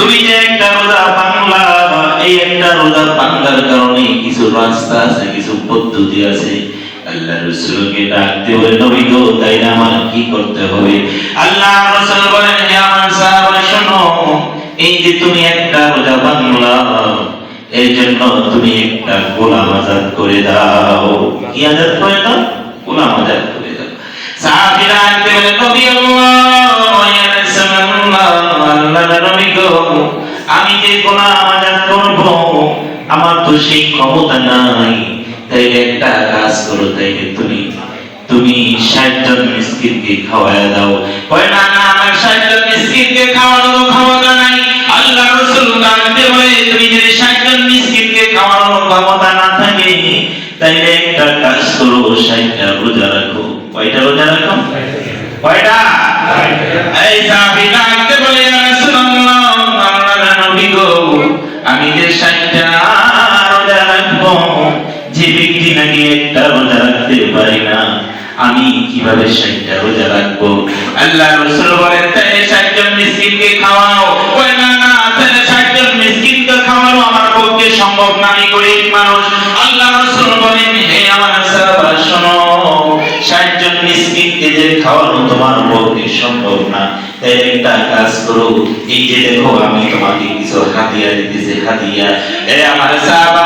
তুমি যে একটা রোজা বাংলা এই একটা রোজা বাংলার কারণে কিছু রাস্তা আছে, কিছু পদ্ধতি আছে। আল্লাহ রসুলকে ডাকতে হবে নবী গো, তাই না আমার কি করতে হবে? আল্লাহ রসুল বলেন, হে আমার সাহাবা শোনো, এই যে তুমি একটা রোজা বাংলা এই জন্য তুমি একটা গোলাম আজাদ করে দাও। কি আজাদ করে দাও? গোলাম আজাদ সাহাবীরা আনতে বলে নবী আমি যে আমার তো সেই ক্ষমতা নাই। তাই একটা কাজ করো তাই তুমি তুমি ষাট জন মিসকিনকে খাওয়ায় দাও। আমার ষাট জন মিসকিনকে খাওয়ানোর ক্ষমতা নাই। না থাকে, তাইলে একটা কাজ করো, ষাটটা রোজা কয়টা রোজা রাখো? কয়টা? এই সাহাবী বলে, ইয়া রাসূলুল্লাহ আল্লাহর নবী গো, আমি যে ষাটটা রোজা রাখব, যে ব্যক্তি নাকি একটা রোজা রাখতে পারে না, আমি কীভাবে ষাটটা রোজা রাখব? আল্লাহ রসুল বলেন তাই ষাটজন মিসকিনকে খাওয়াও। খাওয়ানো তোমার পক্ষে সম্ভব না। তাই একটা কাজ করো। এই যে দেখো, আমি তোমাকে কিছু হাদিয়া দিতেছি হাদিয়া এ আমার সাহাবা,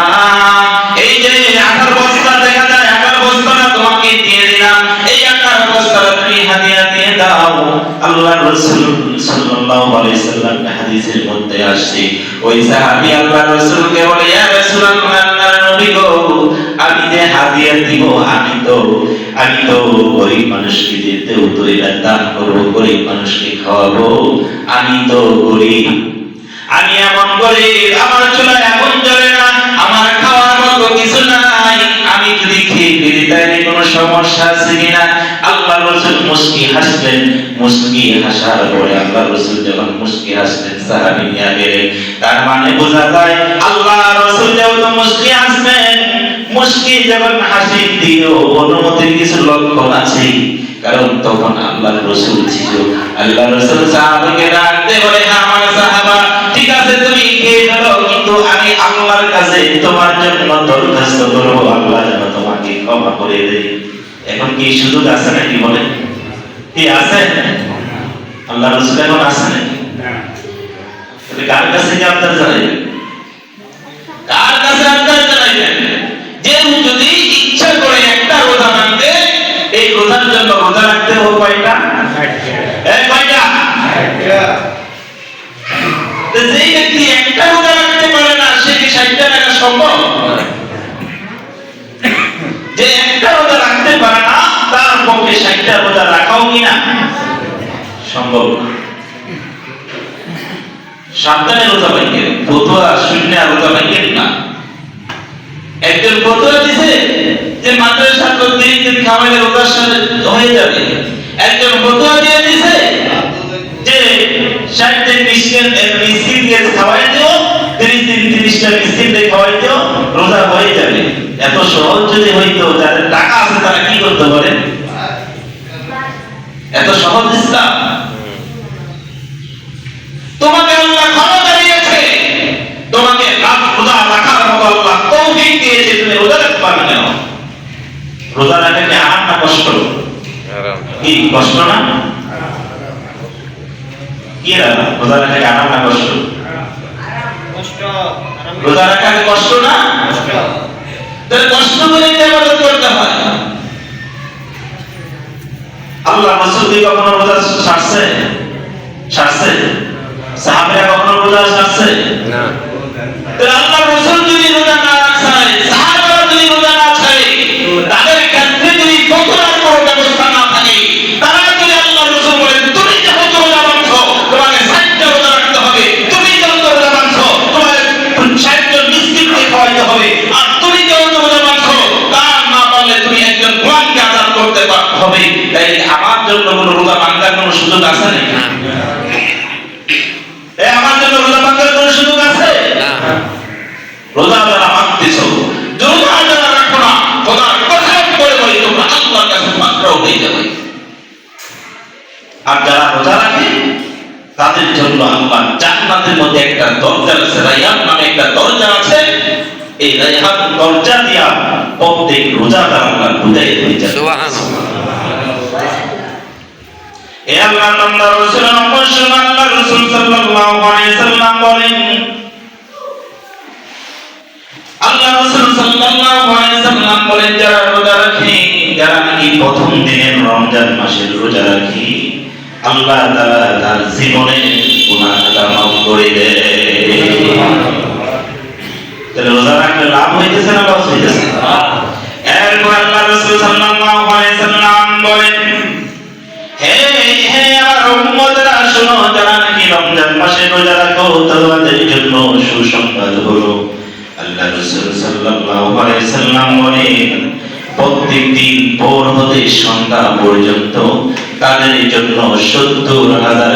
এই যে আঠার বস্তা দেখা যায় আঠার বস্তাটা তোমাকে দিয়ে দিলাম। এই আঠার বস্তাটা তুমি হাদিয়া দিয়ে দাও। আল্লাহ রাসূল সাল্লাল্লাহু আলাইহি সাল্লাম হাদিসের মধ্যে আসছে। ওই সাহাবী আল্লাহ রাসূলকে বলে, ইয়া রাসূলুল্লাহ, আল্লাহর নবী গো যে দিব, আমি তো আমি তো গরিব মানুষকে দান করব, গরিব মানুষকে খাওয়াবো, আমি তো গরিব। আমি এমন আমার চুলায় আগুন জ্বলে না, আমার খাওয়ার মতো কিছু নাই। আমি যদি খেয়ে কোনো সমস্যা আছে কিনা? আল্লাহ রসুল হাসার পরে আল্লাহ রসুল যখন হাসলেন, সাহাবি নিয়ে তার মানে বোঝা যায়, আল্লাহ রসুল যেহেতু যখন হাসি দিও অনুমতির কিছু লক্ষণ আছে। কারণ তখন আল্লাহ রসুল ছিল। আল্লাহ রসুল সাহাবাকে ডাকতে বলে আমার সাহাবা ঠিক আছে তুমি খেয়ে ফেলো কিন্তু আমি আল্লাহর কাছে তোমার জন্য দরখাস্ত করব আল্লাহ যেন তোমাকে ক্ষমা করে দেয়। এখন কি সুযোগ আছে নাকি বলে? কি আছে? আল্লাহ রসুল এখন আছে নাকি? কার কাছে কি আপনার জানাইবেন কার কাছে আপনার জানাইবেন যে যদি ইচ্ছা করে একটা রোজা ভাঙতে এই রোজার জন্য রোজা রাখতে হবে কয়টা এই কয়টা তো যেই ব্যক্তি একটা রোজা রাখতে পারে না সে কি ষাটটা রাখা সম্ভব যে একটা রোজা রাখতে পারে না তার ষাটটা রোজা রাখাও কিনা সম্ভব। সাবধানে রোজা ভাঙ্গেন ফতুয়া শূন্য রোজা ভাঙ্গেন না। একজন ফতুয়া দিছে যে মাদ্রাসা তো তিন দিন খাওয়াইলে রোজার সাথে হয়ে যাবে। একজন ফতুয়া দিয়ে দিছে যে ষাট দিন মিসকিন মিসকিনকে খাওয়াই দিও, তিরিশ দিন তিরিশটা মিসকিনকে খাওয়াই দিও, রোজা হয়ে যাবে। এত সহজ যদি হইতো যাদের টাকা আছে, তারা কি করতে পারে? এত সহজ ইসলাম। তোমাকে আল্লাহ ক্ষমতা দিয়েছে তোমাকে রাত রোজা রাখার মতো আল্লাহ তৌফিক দিয়েছে তুমি রোজা রাখতে পারবে কেন রোজা রাখা কি আরাম না কষ্ট? কি কষ্ট না? কি রোজা রাখা কি আরাম না কষ্ট? রোজা রাখা কষ্ট না? তাহলে কষ্ট করে ইবাদত করতে হয় রাসূল কি কখনো রোজা ছাড়ছে ছাড়ছে সাহাবীরা কখনো রোজা ছাড়ছে তাহলে আল্লাহ রাসূল সুযোগ আছে নাকি এ আমার জন্য রোজা ভাঙার কোনো সুযোগ আছে? রোজা যারা মানতেছ রোজা যারা রাখো না। খোদার কথা করে বলি তোমরা আল্লাহর কাছে মাত্র হয়ে যাবে। আর যারা রোজা রাখে তাদের জন্য আল্লাহ জান্নাতের মধ্যে একটা দরজা আছে। রাইহান নামে একটা দরজা আছে। এই রাইহান দরজা দিয়া প্রত্যেক রোজাদার আল্লাহ ঢুকাই দিয়ে যাবে। এ আল্লাহ বান্দা রাসূল অবশ্যই আল্লাহ রাসূল সাল্লাল্লাহু আলাইহি সাল্লাম বলেন আল্লাহ রাসূল সাল্লাল্লাহু আলাইহি সাল্লাম বলেন যারা রোজা রাখে যারা নাকি প্রথম দিনের রমজান মাসের রোজা রাখে আল্লাহ তাআলা তার মাফ করে দেয়। তাহলে রোজা রাখলে লাভ হইতেছে না লস হইতেছে? এরপর আল্লাহ রাসূল সাল্লাল্লাহু আলাইহি সাল্লাম বলেন হে হে আমার তাদের জন্য সত্তর হাজার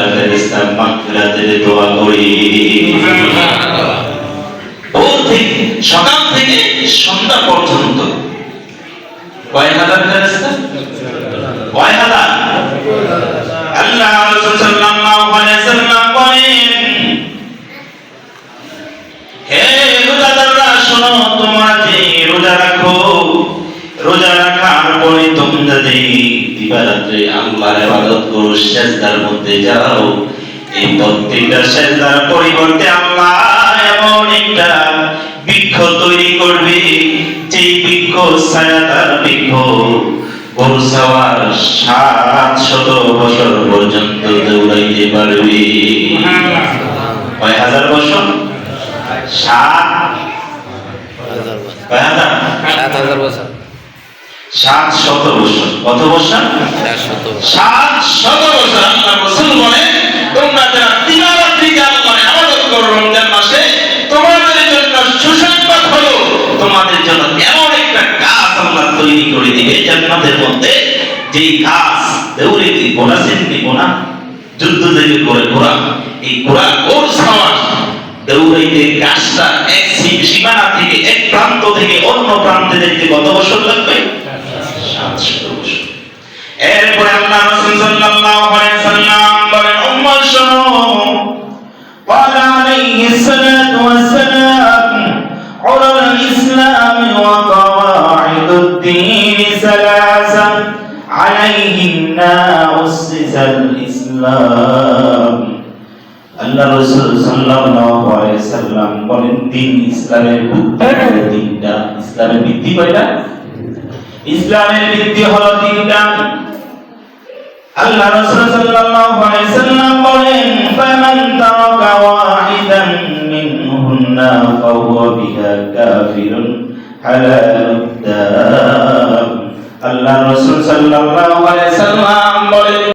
দোয়া করি। সকাল থেকে সন্ধ্যা পর্যন্ত। কয় হাজার আল্লাহ রাসূল সাল্লাল্লাহু আলাইহি সাল্লাম বলেন হে রোজাদাররা শোনো তোমরা যে রোজা রাখো রোজা রাখার পরে তোমরা দিবারাত্রে আল্লাহর ইবাদত করো সেজদার মধ্যে যাও। এই প্রত্যেকটা সেজদার পরিবর্তে আল্লাহ এমন একটা বৃক্ষ তৈরি করবে যে বৃক্ষ ছায়াদার বৃক্ষ সাত শত বছর পর্যন্ত দৌড়াইতে পারবে। কয় হাজার বছর? সাত? কয় হাজার? সাত হাজার বছর। সাত শত বছর। কত বছর? সাত শত বছর। আল্লাহ রসুল বলে তোমরা যারা দিবারাত্রিতে আল্লাহর ইবাদত করো রমজান মাসে তোমাদের জন্য সুসংবাদ হলো তোমাদের জন্য এমন একটা গাছ আল্লাহ তৈরি করে দিবে জান্নাতের মধ্যে যেই গাছ দেউরে কি ঘোড়া চিনবি ঘোড়া যুদ্ধ থেকে করে ঘোড়া এই ঘোড়া গোর সাওয়ার দেউরাইতে গাছটা এক সীমানা থেকে এক প্রান্ত থেকে অন্য প্রান্তে দেখতে কত বছর লাগবে সাতশত বছর এরপরে আল্লাহ রাসূল সাল্লাল্লাহু আলাইহি সাল্লাম বলেন উম্মত শোনো قال عليه الصلاة والسلام عرى الإسلام وقواعد الدين ثلاثة عليهن أسس الإسلام আল্লাহ রসুল সাল্লাল্লাহু আলাইহি সাল্লাম বলেন দিন ইসলামের ভিত্তি তিনটা ইসলামের ভিত্তি কয়টা ইসলামের ভিত্তি হলো তিনটা আল্লাহ রাসূল সাল্লাল্লাহু আলাইহি সাল্লাম বলেন ফামান তারাকা ওয়াহিদান মিনহুন্না ফাহুয়া বিহা কাফিরুন হালালুদ দাম আল্লাহ রাসূল সাল্লাল্লাহু আলাইহি সাল্লাম বলেন